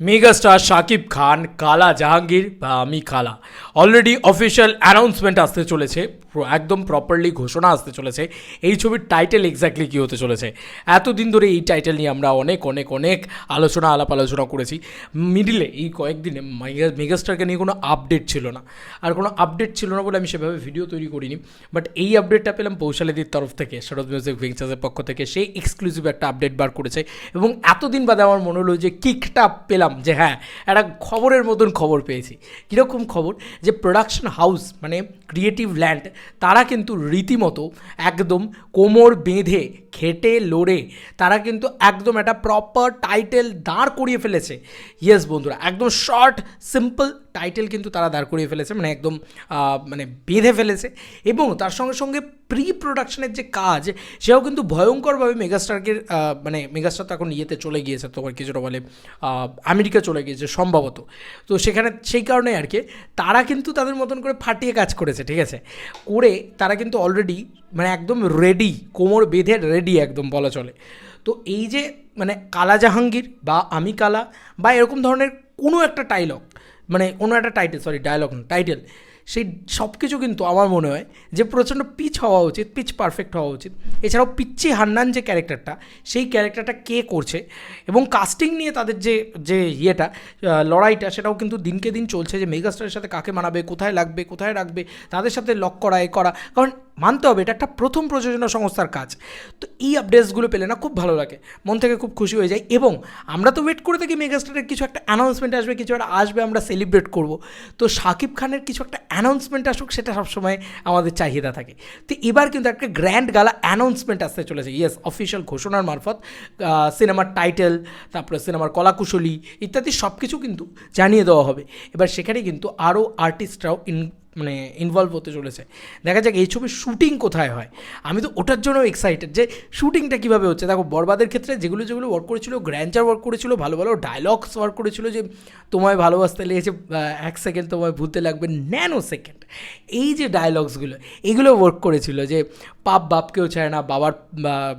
Megastar Shakib Khan, কালা জাহাঙ্গীর বা আমি কালা। অলরেডি অফিসিয়াল অ্যানাউন্সমেন্ট আসতে চলেছে একদম প্রপারলি ঘোষণা আসতে চলেছে, এই ছবির টাইটেল এক্স্যাক্টলি কী হতে চলেছে। এতদিন ধরে এই টাইটেল নিয়ে আমরা অনেক অনেক অনেক আলোচনা, আলাপ আলোচনা করেছি। মিডিলে এই কয়েকদিনে মেগা- মেগাস্টারকে নিয়ে কোনো আপডেট ছিল না। আর কোনো আপডেট ছিল না বলে আমি সেভাবে ভিডিও তৈরি করিনি। বাট এই আপডেটটা পেলাম পৌশালীদির তরফ থেকে শরৎ মিউজিক ভেঞ্চার্সের পক্ষ থেকে। সেই এক্সক্লুসিভ একটা আপডেট বার করেছে। এবং এতদিন বাদে আমার মনে হলো যে কিকটা পেলাম যে হ্যাঁ একটা খবরের মতন খবর পেয়েছি। কীরকম খবর? যে প্রোডাকশন হাউস মানে ক্রিয়েটিভ ল্যান্ড তারা কিন্তু রীতিমতো একদম কোমর বেঁধে খেটে লড়ে তারা কিন্তু একদম একটা প্রপার টাইটেল দাঁড় করিয়ে ফেলেছে। ইয়েস বন্ধুরা, একদম শর্ট সিম্পল টাইটেল কিন্তু তারা দাঁড় করিয়ে ফেলেছে মানে একদম মানে বেঁধে ফেলেছে। এবং তার সঙ্গে সঙ্গে প্রি প্রোডাকশনের যে কাজ, সেও কিন্তু ভয়ঙ্করভাবে মেগাস্টারকে মানে মেগাস্টার তো এখন ইয়েতে চলে গিয়েছে, তোমার কিছুটা বলে আমেরিকা চলে গিয়েছে সম্ভবত। তো সেখানে, সেই কারণে আর কি, তারা কিন্তু তাদের মতন করে ফাটিয়ে কাজ করেছে, ঠিক আছে? করে তারা কিন্তু অলরেডি মানে একদম রেডি কোমর বেঁধে রেডি একদম বলা চলে। তো এই যে মানে কালা জাহাঙ্গীর বা আমি কালা বা এরকম ধরনের কোনো একটা ডায়লগ মানে কোনো একটা টাইটেল সরি ডায়লগ না টাইটেল সেই সব কিছু কিন্তু আমার মনে হয় যে প্রচণ্ড পিচ হওয়া উচিত পিচ পারফেক্ট হওয়া উচিত। এছাড়াও পিচ্চি হান্নান যে ক্যারেক্টারটা সেই ক্যারেক্টারটা কে করছে এবং কাস্টিং নিয়ে তাদের যে যে ইয়েটা লড়াইটা, সেটাও কিন্তু দিনকে দিন চলছে যে মেগাস্টারের সাথে কাকে মানাবে, কোথায় লাগবে, কোথায় রাখবে, তাদের সাথে লক করা, এ করা। কারণ মানতে হবে, এটা একটা প্রথম প্রযোজনা সংস্থার কাজ। তো এই আপডেটসগুলো পেলে না খুব ভালো লাগে, মন থেকে খুব খুশি হয়ে যায়। এবং আমরা তো ওয়েট করে থাকি মেগাস্টারের কিছু একটা অ্যানাউন্সমেন্ট আসবে, কিছু একটা আসবে, আমরা সেলিব্রেট করব। তো শাকিব খানের কিছু একটা অ্যানাউন্সমেন্ট আসুক, সেটা সবসময় আমাদের চাহিদা থাকে। তো এবার কিন্তু একটা গ্র্যান্ড গালা অ্যানাউন্সমেন্ট আসতে চলেছে। ইয়েস অফিসিয়াল ঘোষণার মারফত সিনেমার টাইটেল তারপরে সিনেমার কলাকুশলী ইত্যাদি সব কিছু কিন্তু জানিয়ে দেওয়া হবে। এবার সেখানে কিন্তু আরও আর্টিস্টরাও ইন মানে ইনভলভ হতে চলেছে। দেখা যাক এই ছবির শ্যুটিং কোথায় হয়। আমি তো ওটার জন্য এক্সাইটেড যে শ্যুটিংটা কীভাবে হচ্ছে। দেখো, বরবাদের ক্ষেত্রে যেগুলো যেগুলো ওয়ার্ক করেছিল গ্র্যান্ডার ওয়ার্ক করেছিল, ভালো ভালো ডায়লগস ওয়ার্ক করেছিল যে তোমায় ভালোবাসতে লেগেছে এক সেকেন্ড তোমায় ভুলতে লাগবে ন্যানো সেকেন্ড এই যে ডায়লগসগুলো এগুলো ওয়ার্ক করেছিল যে পাপ বাপকেও চায় না, বাবার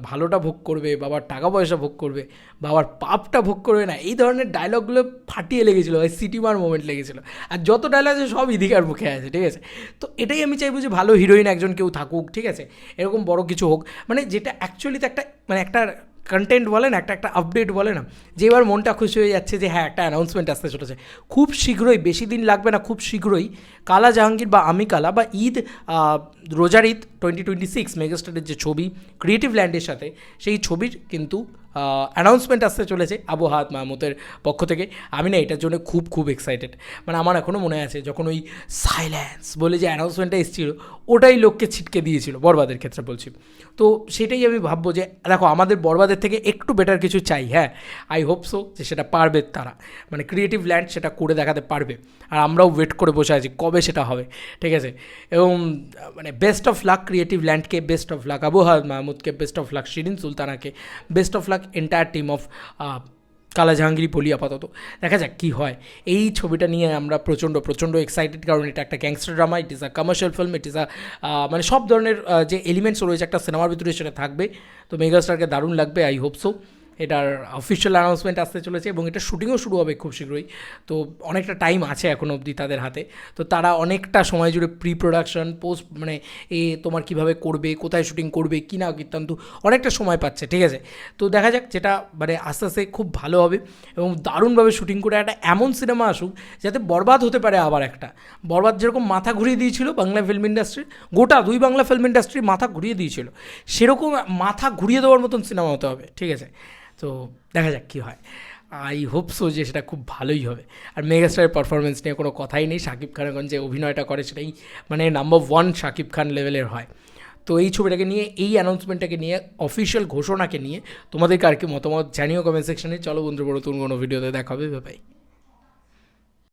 ভালোটা ভোগ করবে, বাবার টাকা পয়সা ভোগ করবে, বাবার পাপটা ভোগ করবে না। এই ধরনের ডায়লগগুলো ফাটিয়ে লেগেছিলো সিটিমার মোমেন্ট লেগেছিলো। আর যত ডায়লগ আছে, সব ইদিকার মুখে আছে আছে? তো এটাই আমি চাইব যে ভালো হিরোইন একজন কেউ থাকুক, ঠিক আছে? এরকম বড় কিছু হোক। মানে যেটা অ্যাকচুয়ালিতে একটা মানে একটা কন্টেন্ট বলে না, একটা একটা আপডেট বলে না, যে এবার মনটা খুশি হয়ে যাচ্ছে যে হ্যাঁ একটা অ্যানাউন্সমেন্ট আসতে চলেছে। খুব শীঘ্রই, বেশি দিন লাগবে না, খুব শীঘ্রই কালা জাহাঙ্গীর বা আমি কালা বা ঈদ রোজার ঈদ টোয়েন্টি টোয়েন্টি সিক্স মেগাস্টারের যে ছবি ক্রিয়েটিভ ল্যান্ডের সাথে, সেই ছবির কিন্তু অ্যানাউন্সমেন্ট আসতে চলেছে আবু হাত মাহমুদের পক্ষ থেকে। আমি না এটার জন্য খুব খুব এক্সাইটেড মানে আমার এখনও মনে আছে, যখন ওই সাইলেন্স বলে যে অ্যানাউন্সমেন্টটা এসেছিল, ওটাই লোককে ছিটকে দিয়েছিল বরবাদের ক্ষেত্রে বলছি। তো সেটাই আমি ভাববো যে, দেখো, আমাদের বরবাদের থেকে একটু বেটার কিছু চাই হ্যাঁ? আই হোপ সো যে সেটা পারবে তারা। মানে ক্রিয়েটিভ ল্যান্ড সেটা করে দেখাতে পারবে। আর আমরাও ওয়েট করে বসে আছি কবে সেটা হবে, ঠিক আছে? এবং মানে বেস্ট অফ লাক ক্রিয়েটিভ ল্যান্ডকে বেস্ট অফ লাক আবু হাদ মাহমুদকে best of luck Shirin সুলতানাকে best of luck entire team of Kala Jahangiri বলি আপাতত। দেখা যাক কী হয়। এই ছবিটা নিয়ে আমরা প্রচণ্ড প্রচণ্ড এক্সাইটেড কারণ এটা একটা gangster drama it is a commercial film it is a মানে সব ধরনের যে এলিমেন্টস রয়েছে একটা সিনেমার ভিতরে সেটা থাকবে। তো মেগাস্টারকে দারুণ লাগবে আই হোপ সো এটার অফিসিয়াল অ্যানাউন্সমেন্ট আসতে চলেছে এবং এটা শুটিংও শুরু হবে খুব শীঘ্রই। তো অনেকটা টাইম আছে এখন অবধি তাদের হাতে। তো তারা অনেকটা সময় জুড়ে প্রি প্রোডাকশন পোস্ট মানে এ তোমার কীভাবে করবে, কোথায় শুটিং করবে, কী না কীর্তান্ত অনেকটা সময় পাচ্ছে, ঠিক আছে? তো দেখা যাক যেটা মানে আস্তে আস্তে খুব ভালো হবে এবং দারুণভাবে শুটিং করে একটা এমন সিনেমা আসুক যাতে বরবাদ হতে পারে আবার একটা। বরবাদ যেরকম মাথা ঘুরিয়ে দিয়েছিল বাংলা ফিল্ম ইন্ডাস্ট্রি গোটা দুই বাংলা ফিল্ম ইন্ডাস্ট্রি মাথা ঘুরিয়ে দিয়েছিল। সেরকম মাথা ঘুরিয়ে দেওয়ার মতন সিনেমা হতে হবে, ঠিক আছে? তো দেখা যাক কী হয়। আই হোপ সো যে সেটা খুব ভালোই হবে। আর মেগাস্টারের পারফরমেন্স নিয়ে কোনো কথাই নেই। শাকিব খান এখন যে অভিনয়টা করে সেটাই মানে নাম্বার ওয়ান শাকিব খান লেভেলের হয়। তো এই ছবিটাকে নিয়ে, এই অ্যানাউন্সমেন্টটাকে নিয়ে অফিসিয়াল ঘোষণাকে নিয়ে তোমাদেরকে আর কি মতামত জানিও কমেন্ট সেকশনে চলো বন্ধু বড় তুমি কোনো ভিডিওতে দেখাবে ভাই